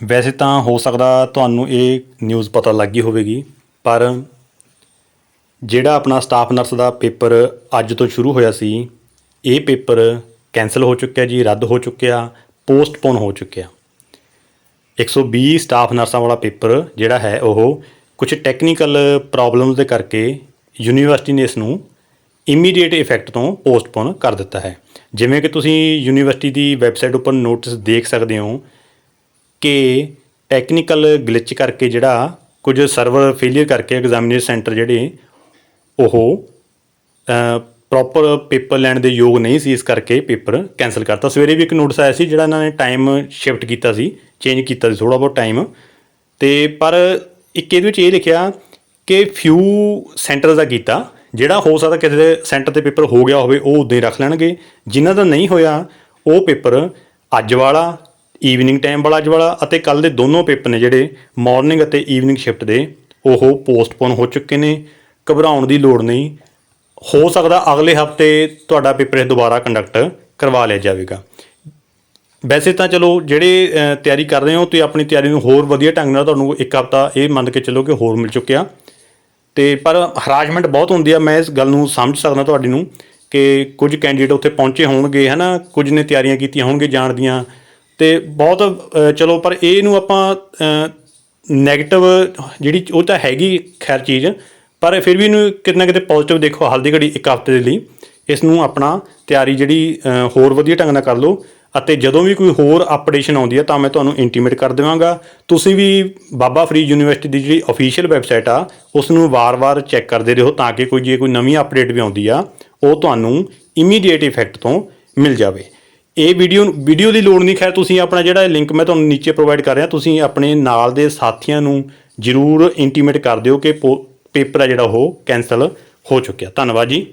ਵੈਸੇ ਤਾਂ ਹੋ ਸਕਦਾ ਤੁਹਾਨੂੰ ਇਹ ਨਿਊਜ਼ ਪਤਾ ਲੱਗ ਗਈ ਹੋਵੇਗੀ, ਪਰ ਜਿਹੜਾ ਆਪਣਾ ਸਟਾਫ ਨਰਸ ਦਾ ਪੇਪਰ ਅੱਜ ਤੋਂ ਸ਼ੁਰੂ ਹੋਇਆ ਸੀ, ਇਹ ਪੇਪਰ ਕੈਨਸਲ ਹੋ ਚੁੱਕਿਆ ਜੀ, ਰੱਦ ਹੋ ਚੁੱਕਿਆ ਪੋਸਟਪੋਨ ਹੋ ਚੁੱਕਿਆ। 120 ਸਟਾਫ ਨਰਸਾਂ ਵਾਲਾ ਪੇਪਰ ਜਿਹੜਾ ਹੈ ਉਹ ਕੁਝ ਟੈਕਨੀਕਲ ਪ੍ਰੋਬਲਮਸ ਦੇ ਕਰਕੇ ਯੂਨੀਵਰਸਿਟੀ ਨੇ ਇਸ ਨੂੰ ਇਮੀਡੀਏਟ ਇਫੈਕਟ ਤੋਂ ਪੋਸਟਪੋਨ ਕਰ ਦਿੱਤਾ ਹੈ। ਜਿਵੇਂ ਕਿ ਤੁਸੀਂ ਯੂਨੀਵਰਸਿਟੀ ਦੀ ਵੈਬਸਾਈਟ ਉੱਪਰ ਨੋਟਿਸ ਦੇਖ ਸਕਦੇ ਹੋ ਕਿ ਟੈਕਨੀਕਲ ਗਲਿਚ ਕਰਕੇ ਜਿਹੜਾ ਕੁਝ ਸਰਵਰ ਫੇਲਿਅਰ ਕਰਕੇ ਐਗਜ਼ਾਮੀਨੇਸ਼ਨ ਸੈਂਟਰ ਜਿਹੜੇ ਉਹ ਪ੍ਰੋਪਰ ਪੇਪਰ ਲੈਣ ਦੇ ਯੋਗ ਨਹੀਂ ਸੀ, ਇਸ ਕਰਕੇ ਪੇਪਰ ਕੈਨਸਲ ਕਰਤਾ। ਸਵੇਰੇ ਵੀ ਇੱਕ ਨੋਟਿਸ ਆਇਆ ਸੀ ਜਿਹੜਾ ਇਹਨਾਂ ਨੇ ਟਾਈਮ ਸ਼ਿਫਟ ਕੀਤਾ ਸੀ ਚੇਂਜ ਕੀਤਾ ਸੀ ਥੋੜਾ ਬਹੁਤ ਟਾਈਮ ਤੇ ਪਰ ਇੱਕ ਇਹਦੇ ਵਿੱਚ ਇਹ ਲਿਖਿਆ ਕਿ ਫਿਊ ਸੈਂਟਰਸ ਦਾ ਕੀਤਾ, ਜਿਹੜਾ ਹੋ ਸਕਦਾ ਕਿਸੇ ਦੇ ਸੈਂਟਰ ਤੇ ਪੇਪਰ ਹੋ ਗਿਆ ਹੋਵੇ, ਉਹ ਉਦੋਂ ਹੀ ਰੱਖ ਲੈਣਗੇ। ਜਿਨ੍ਹਾਂ ਦਾ ਨਹੀਂ ਹੋਇਆ, ਉਹ ਪੇਪਰ ਅੱਜ ਵਾਲਾ ਈਵਨਿੰਗ ਟਾਈਮ ਵਾਲਾ ਅੱਜ ਵਾਲਾ ਅਤੇ ਕੱਲ ਦੇ ਦੋਨੋਂ ਪੇਪਰ ਨੇ ਜਿਹੜੇ ਮਾਰਨਿੰਗ ਅਤੇ ਈਵਨਿੰਗ ਸ਼ਿਫਟ ਦੇ, ਉਹ ਪੋਸਟਪੋਨ ਹੋ ਚੁੱਕੇ ਨੇ, ਘਬਰਾਉਣ ਦੀ ਲੋੜ ਨਹੀਂ। ਹੋ ਸਕਦਾ ਅਗਲੇ ਹਫ਼ਤੇ ਤੁਹਾਡਾ ਪੇਪਰ ਇਹ ਦੁਬਾਰਾ ਕੰਡਕਟ ਕਰਵਾ ਲਿਆ ਜਾਵੇਗਾ। ਵੈਸੇ ਤਾਂ ਚਲੋ ਜਿਹੜੇ ਤਿਆਰੀ ਕਰ ਰਹੇ ਹੋ ਤੇ ਆਪਣੀ ਤਿਆਰੀ ਨੂੰ ਹੋਰ ਵਧੀਆ ਢੰਗ ਨਾਲ ਤੁਹਾਨੂੰ ਇੱਕ ਹਫਤਾ ਇਹ ਮੰਨ ਕੇ ਚੱਲੋ ਕਿ ਹੋਰ ਮਿਲ ਚੁੱਕਿਆ। ਤੇ ਪਰ ਹਰਾਸਮੈਂਟ ਬਹੁਤ ਹੁੰਦੀ ਆ, ਮੈਂ ਇਸ ਗੱਲ ਨੂੰ ਸਮਝ ਸਕਦਾ ਤੁਹਾਡੀ ਨੂੰ ਕਿ ਕੁਝ ਕੈਂਡੀਡੇਟ ਉੱਥੇ ਪਹੁੰਚੇ ਹੋਣਗੇ, ਹਨਾ? ਕੁਝ ਨੇ ਤਿਆਰੀਆਂ ਕੀਤੀਆਂ ਹੋਣਗੇ ਜਾਣ ਦੀਆਂ ਤੇ ਬਹੁਤ ਚਲੋ ਪਰ ਇਹ ਨੂੰ ਆਪਾਂ ਨੈਗੇਟਿਵ ਜਿਹੜੀ ਉਹ ਤਾਂ ਹੈਗੀ ਖੈਰ ਚੀਜ਼, ਪਰ ਫਿਰ ਵੀ ਇਹਨੂੰ ਕਿਤੇ ਨਾ ਕਿਤੇ ਪੋਜ਼ਿਟਿਵ ਦੇਖੋ ਹਾਲ ਦੀ ਘੜੀ ਇੱਕ ਹਫ਼ਤੇ ਦੇ ਲਈ, ਇਸ ਨੂੰ ਆਪਣਾ ਤਿਆਰੀ ਜਿਹੜੀ ਹੋਰ ਵਧੀਆ ਢੰਗ ਨਾਲ ਕਰ ਲਓ, ਅਤੇ ਜਦੋਂ ਵੀ ਕੋਈ ਹੋਰ ਅਪਡੇਸ਼ਨ ਆਉਂਦੀ ਹੈ ਤਾਂ ਮੈਂ ਤੁਹਾਨੂੰ ਇੰਟੀਮੇਟ ਕਰ ਦੇਵਾਂਗਾ। ਤੁਸੀਂ ਵੀ ਬਾਬਾ ਫਰੀਦ ਯੂਨੀਵਰਸਿਟੀ ਦੀ ਜਿਹੜੀ ਅਫੀਸ਼ੀਅਲ ਵੈਬਸਾਈਟ ਆ, ਉਸ ਨੂੰ ਵਾਰ-ਵਾਰ ਚੈੱਕ ਕਰਦੇ ਰਹੋ ਤਾਂ ਕਿ ਕੋਈ, ਜੇ ਕੋਈ ਨਵੀਂ ਅਪਡੇਟ ਵੀ ਆਉਂਦੀ ਆ, ਉਹ ਤੁਹਾਨੂੰ ਇਮੀਡੀਏਟ ਇਫੈਕਟ ਤੋਂ ਮਿਲ ਜਾਵੇ। ਇਹ ਵੀਡੀਓ ਵੀਡੀਓ ਦੀ ਲੋੜ ਨਹੀਂ। ਖੈਰ, ਤੁਸੀਂ ਆਪਣਾ ਜਿਹੜਾ ਲਿੰਕ ਮੈਂ ਤੁਹਾਨੂੰ ਨੀਚੇ ਪ੍ਰੋਵਾਈਡ ਕਰ ਰਿਹਾ, ਤੁਸੀਂ ਆਪਣੇ ਨਾਲ ਦੇ ਸਾਥੀਆਂ ਨੂੰ ਜਰੂਰ ਇੰਟੀਮੇਟ ਕਰ ਦਿਓ ਕਿ ਪੋ- ਪੇਪਰ ਆ ਜਿਹੜਾ ਉਹ ਕੈਨਸਲ ਹੋ ਚੁੱਕਿਆ। ਧੰਨਵਾਦ ਜੀ।